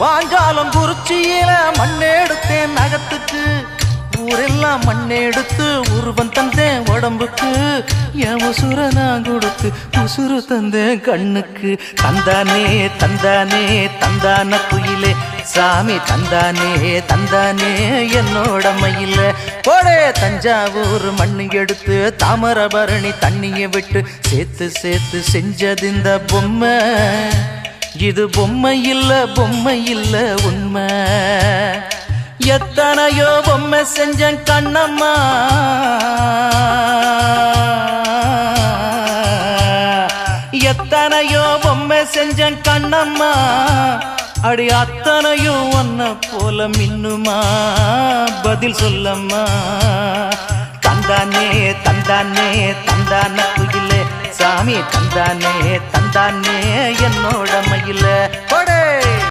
பாஞ்சாலம் குறிச்சியில மண்ணெடுத்தேன் நகத்துக்கு ஊரெல்லாம் மண்ணெடுத்து உருவம் தந்தேன் உடம்புக்கு. என் உசுர நான் கொடுத்து உசுறு தந்தேன் கண்ணுக்கு. தந்தானே தந்தானே தந்தான குயிலே. சாமி தந்தானே தந்தானே என்னோட மயில. போடே தஞ்சாவூர் மண்ணு எடுத்து தாமரபரணி தண்ணியை விட்டு சேர்த்து சேர்த்து செஞ்சது இந்த பொம்மை. இது பொம்மை இல்ல பொம்மை இல்ல உண்மை. எத்தனையோ பொம்மை செஞ்சேன் கண்ணம்மா. எத்தனையோ பொம்மை செஞ்சேன் கண்ணம்மா. அடி அத்தனையும் ஒன்ன போல மின்னுமா? பதில் சொல்லம்மா. தந்தானே தந்தானே தந்தானா? சாமி தந்தானே தந்தானே என்னோட மயில.